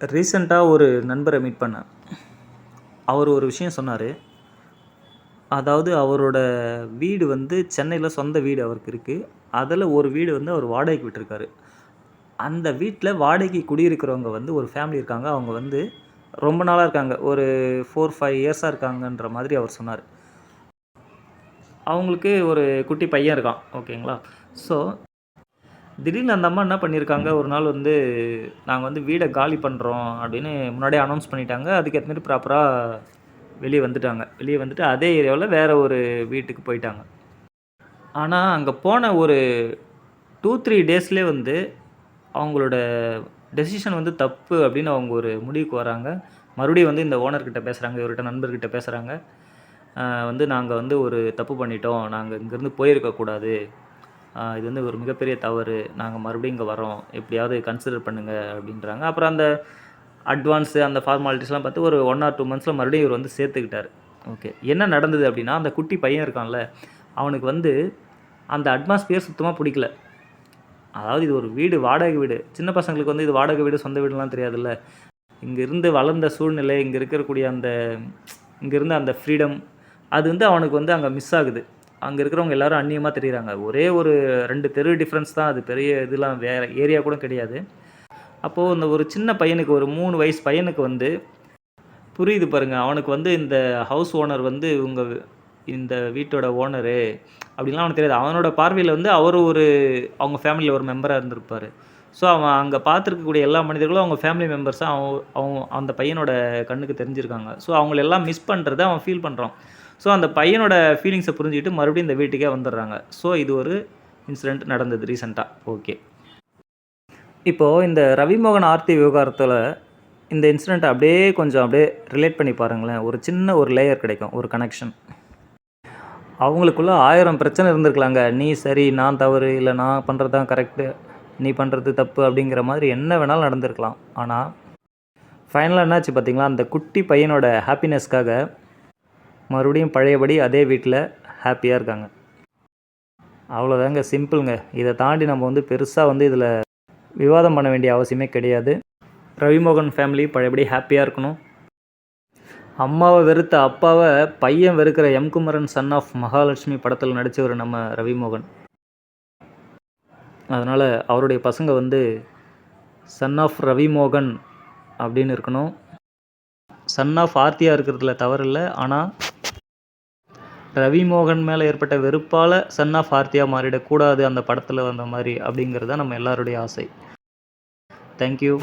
ரீசெண்டாக ஒரு நண்பரை மீட் பண்ணேன். அவர் ஒரு விஷயம் சொன்னார். அதாவது அவரோட வீடு வந்து சென்னையில் சொந்த வீடு அவருக்கு இருக்குது அதில் ஒரு வீடு வந்து அவர் வாடகைக்கு விட்டுருக்காரு. அந்த வீட்டில் வாடகைக்கு குடியிருக்கிறவங்க வந்து ஒரு ஃபேமிலி இருக்காங்க. அவங்க வந்து ரொம்ப நாளாக இருக்காங்க. ஒரு ஃபோர் ஃபைவ் இயர்ஸாக இருக்காங்கன்ற மாதிரி அவர் சொன்னார். அவங்களுக்கு ஒரு குட்டி பையன் இருக்கான். ஓகேங்களா ஸோ திடீர்னு அந்த அம்மா என்ன பண்ணியிருக்காங்க? ஒரு நாள் வந்து நாங்கள் வந்து வீடை காலி பண்ணுறோம் அப்படின்னு முன்னாடியே அனௌன்ஸ் பண்ணிட்டாங்க. அதுக்கேற்ற மாதிரி ப்ராப்பராக வெளியே வந்துட்டாங்க. வெளியே வந்துட்டு அதே ஏரியாவில் வேறு ஒரு வீட்டுக்கு போயிட்டாங்க. ஆனால் அங்கே போன ஒரு டூ த்ரீ டேஸ்லேயே வந்து அவங்களோட டெசிஷன் வந்து தப்பு அப்படின்னு அவங்க ஒரு முடிவுக்கு வராங்க. மறுபடியும் வந்து இந்த ஓனர்கிட்ட பேசுகிறாங்க இவர்கிட்ட நண்பர்கிட்ட பேசுகிறாங்க வந்து நாங்கள் வந்து ஒரு தப்பு பண்ணிட்டோம். நாங்கள் இங்கேருந்து போயிருக்கக்கூடாது. இது வந்து ஒரு மிகப்பெரிய தவறு. நாங்கள் மறுபடியும் இங்கே வரோம் எப்படியாவது கன்சிடர் பண்ணுங்கள் அப்படின்றாங்க. அப்புறம் அந்த அட்வான்ஸு அந்த ஃபார்மாலிட்டிஸ்லாம் பார்த்து ஒரு ஒன் ஆர் டூ மந்த்ஸில் மறுபடியும் இவர் வந்து சேர்த்துக்கிட்டார். ஓகே என்ன நடந்தது அப்படின்னா அந்த குட்டி பையன் இருக்கான்ல அவனுக்கு வந்து அந்த அட்மாஸ்பியர் சுத்தமாக பிடிக்கல. அதாவது இது ஒரு வீடு வாடகை வீடு. சின்ன பசங்களுக்கு வந்து இது வாடகை வீடு சொந்த வீடுலாம் தெரியாதுல்ல. இங்கே இருந்து வளர்ந்த சூழ்நிலை இங்கே இருக்கக்கூடிய அந்த இங்கேருந்து அந்த ஃப்ரீடம் அது வந்து அவனுக்கு வந்து அங்கே மிஸ் ஆகுது. அங்கே இருக்கிறவங்க எல்லாரும் அந்நியமாக தெரியுறாங்க. ஒரே ஒரு ரெண்டு தெரு டிஃப்ரென்ஸ் தான். அது பெரிய இதெல்லாம் வேறு ஏரியா கூட கிடையாது. அப்போது இந்த ஒரு சின்ன பையனுக்கு ஒரு மூணு வயசு பையனுக்கு வந்து புரியுது பாருங்கள் அவனுக்கு வந்து இந்த ஹவுஸ் ஓனர் வந்து இவங்க இந்த வீட்டோட ஓனரு அப்படின்லாம் அவனுக்கு தெரியாது. அவனோட பார்வையில் வந்து அவர் ஒரு அவங்க ஃபேமிலியில் ஒரு மெம்பராக இருந்திருப்பார். ஸோ அவன் அங்கே பார்த்துருக்கக்கூடிய எல்லா மனிதர்களும் அவங்க ஃபேமிலி மெம்பர்ஸாக அவன் அவன் அந்த பையனோட கண்ணுக்கு தெரிஞ்சிருக்காங்க. ஸோ அவங்களெல்லாம் மிஸ் பண்ணுறத அவன் ஃபீல் பண்ணுறான் ஸோ அந்த பையனோட ஃபீலிங்ஸை புரிஞ்சுக்கிட்டு மறுபடியும் இந்த வீட்டுக்கே வந்துடுறாங்க. ஸோ இது ஒரு இன்சிடெண்ட் நடந்தது ரீசெண்டாக ஓகே இப்போது இந்த ரவிமோகன் ஆர்த்தி விவகாரத்தில் இந்த இன்சிடெண்ட்டை அப்படியே கொஞ்சம் அப்படியே ரிலேட் பண்ணி பாருங்களேன். ஒரு சின்ன ஒரு லேயர் கிடைக்கும் ஒரு கனெக்ஷன் அவங்களுக்குள்ள ஆயிரம் பிரச்சனை இருந்திருக்கலாங்க. நீ சரி நான் தவறு இல்லை நான் பண்ணுறது தான் கரெக்டு நீ பண்ணுறது தப்பு அப்படிங்கிற மாதிரி என்ன வேணாலும் நடந்திருக்கலாம். ஆனால் ஃபைனலாக என்னாச்சு பார்த்தீங்களா அந்த குட்டி பையனோட ஹாப்பினஸ்க்காக மறுபடியும் பழையபடி அதே வீட்டில் ஹாப்பியாக இருக்காங்க. அவ்வளோதாங்க சிம்பிளுங்க இதை தாண்டி நம்ம வந்து பெருசாக வந்து இதில் விவாதம் பண்ண வேண்டிய அவசியமே கிடையாது. ரவிமோகன் ஃபேமிலி பழையபடி ஹாப்பியாக இருக்கணும். அம்மாவை வெறுத்த அப்பாவை பையன் வெறுக்கிற M Kumaran son of Mahalakshmi படத்தில் நடித்தவர் நம்ம ரவிமோகன். அதனால் அவருடைய பசங்க வந்து சன் ஆஃப் ரவிமோகன் அப்படின்னு இருக்கணும். சன் ஆஃப் ஆர்த்தியாக இருக்கிறதுல தவறில்லை. ஆனால் ரவிமோகன் மேலே ஏற்பட்ட வெறுப்பால் சன் ஆஃப் ஆர்த்தியாக மாறிடக்கூடாது அந்த படத்தில் வந்த மாதிரி அப்படிங்கிறது தான் நம்ம எல்லாருடைய ஆசை. தேங்க்யூ